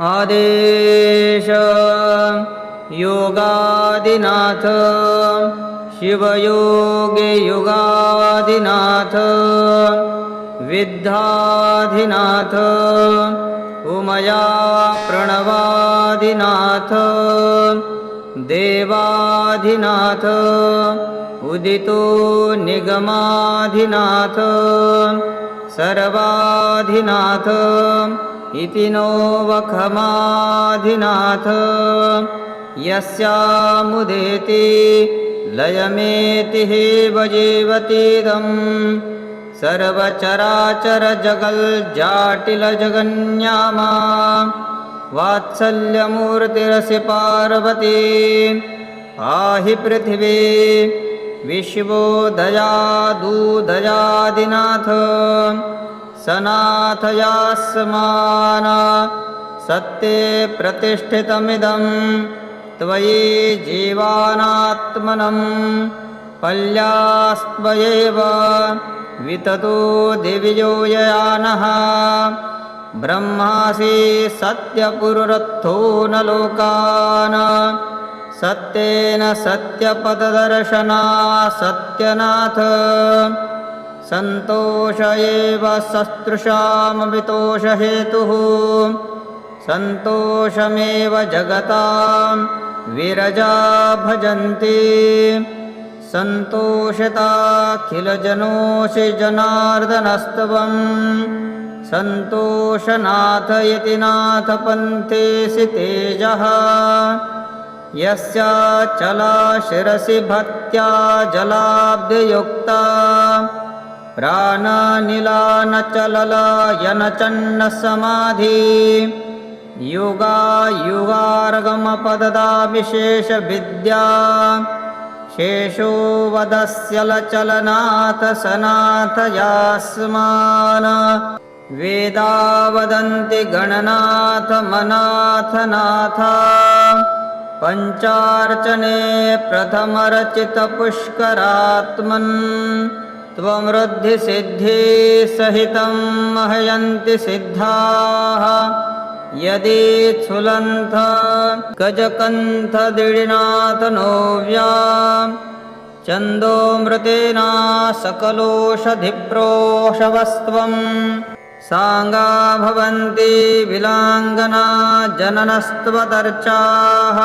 आदेश। योगादिनाथ। शिवयोगे युगादिनाथ। विद्धाधिनाथ। उमया प्रणवादिनाथ। देवाधिनाथ। उदितो निगमाधिनाथ। सर्वाधिनाथ इति नो वखमाधिनाथ। यस्यामुदेति लयमेति हे वजेवतीदम्। सर्वचराचरजगल्जाटिलजगन्यामा। वात्सल्यमूर्तिरसि पार्वती। आहि पृथिवी विश्वोदयादूदयादिनाथ सनाथयास्मान सत्ये प्रतिष्ठितमिदं त्वयि जीवानात्मनं पल्यास्त्वयेव विततो दिव्यो ययानः ब्रह्मासि सत्यपुरुरथो न लोकान् सत्येन सत्यपददर्शना सत्यनाथ सन्तोष एव सस्तृशामवितोषहेतुः सन्तोषमेव जगतां विरजा भजन्ति। सन्तोषताखिलजनोषि जनार्दनस्तवम्। सन्तोषनाथ इति नाथपन्थेसि तेजः। यस्याचला शिरसि भक्त्या जलाब्धियुक्ता प्राणनिलानचललायनचन्नसमाधि। युगायुगार्गमपददा विशेषविद्या शेषो वदस्यलचलनाथ सनाथ यास्मान् वेदा वदन्ति गणनाथ मनाथनाथ। पञ्चार्चने प्रथमरचितपुष्करात्मन् त्वमृद्धिसिद्धिसहितं महयन्ति सिद्धाः। यदि स्फुलन्थ गजकन्थदिडिनाथ नोव्या छन्दोमृतेना सकलोषधिप्रोषवस्त्वं। साङ्गा भवन्ति विलाङ्गना जननस्त्वतर्चाः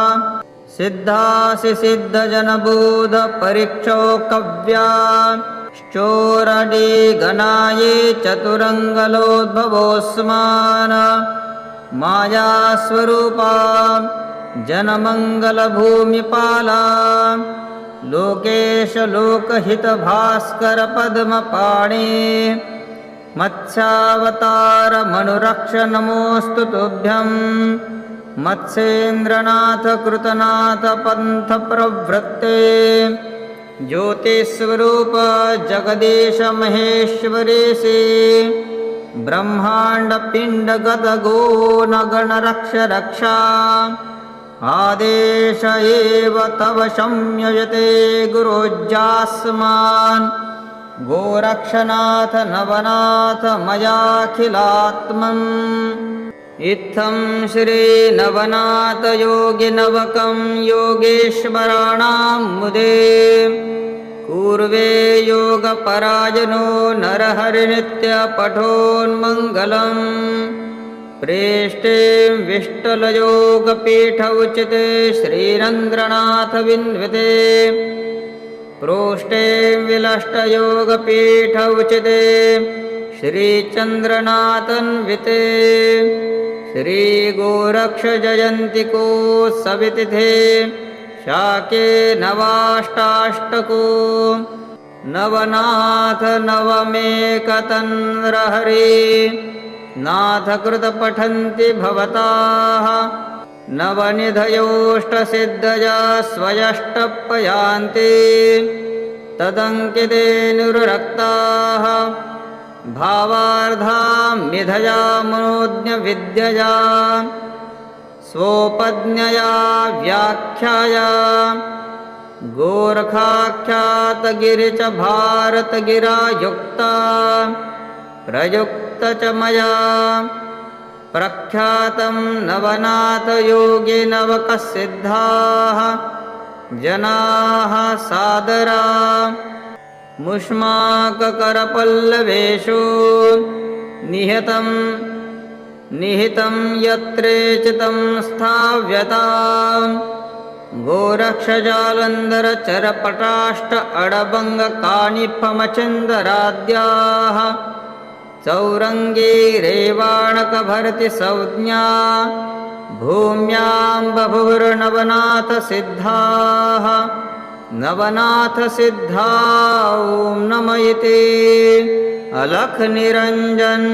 सिद्धासि सिद्धजनबोधपरीक्षोकव्या श्चोरडीगणाये चतुरङ्गलोद्भवोऽस्मान् मायास्वरूपा जनमङ्गलभूमिपाला लोकेशलोकहितभास्करपद्मपाणि मत्स्यावतारमनुरक्ष नमोऽस्तु तुभ्यं मत्स्येन्द्रनाथ कृतनाथ पन्थप्रवृत्ते ज्योतिस्वरूप जगदीश महेश्वरेशे ब्रह्माण्डपिण्डगदगो न गणरक्ष रक्षा आदेश एव तव संयजते गुरोज्जास्मान्। गोरक्षनाथ नवनाथ मयाखिलात्मम् इत्थं श्रीनवनाथयोगिनवकं योगेश्वराणां मुदे। पूर्वे योगपरायणो नरहरिनित्यपठोन्मङ्गलम्। प्रेष्टे विष्टलयोगपीठ श्रीरन्द्रनाथविन्विते प्रोष्टे विलष्टयोगपीठ उचिते श्रीचन्द्रनाथन्विते श्रीगोरक्षजयन्तिको सवितिथे शाके नवाष्टाष्टको नवनाथ नवमेकतन्द्रहरे नाथकृतपठन्ति भवताः नवनिधयोष्टसिद्धया स्वयष्टपयान्ति तदङ्किते निरुरक्ताः भावार्धां निधया मनोज्ञविद्यया स्वोपज्ञया व्याख्याया गोरखाख्यातगिरि च भारतगिरा युक्ता प्रयुक्त च मया प्रख्यातं नवनाथयोगे नवकसिद्धाः जनाः सादरा मुष्माककरपल्लवेषु। निहतं निहितं यत्रे चितं स्थाव्यताम् गोरक्षजालन्धरचरपटाष्ट अडबङ्गकानिफमचन्दराद्याः चौरङ्गीरेवाणकभरति संज्ञा। भूम्यां बभुर्नवनाथसिद्धाः नवनाथसिद्धा ॐ नम इति अलखनिरञ्जन्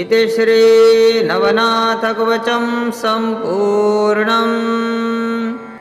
इति श्रीनवनाथकवचं सम्पूर्णम्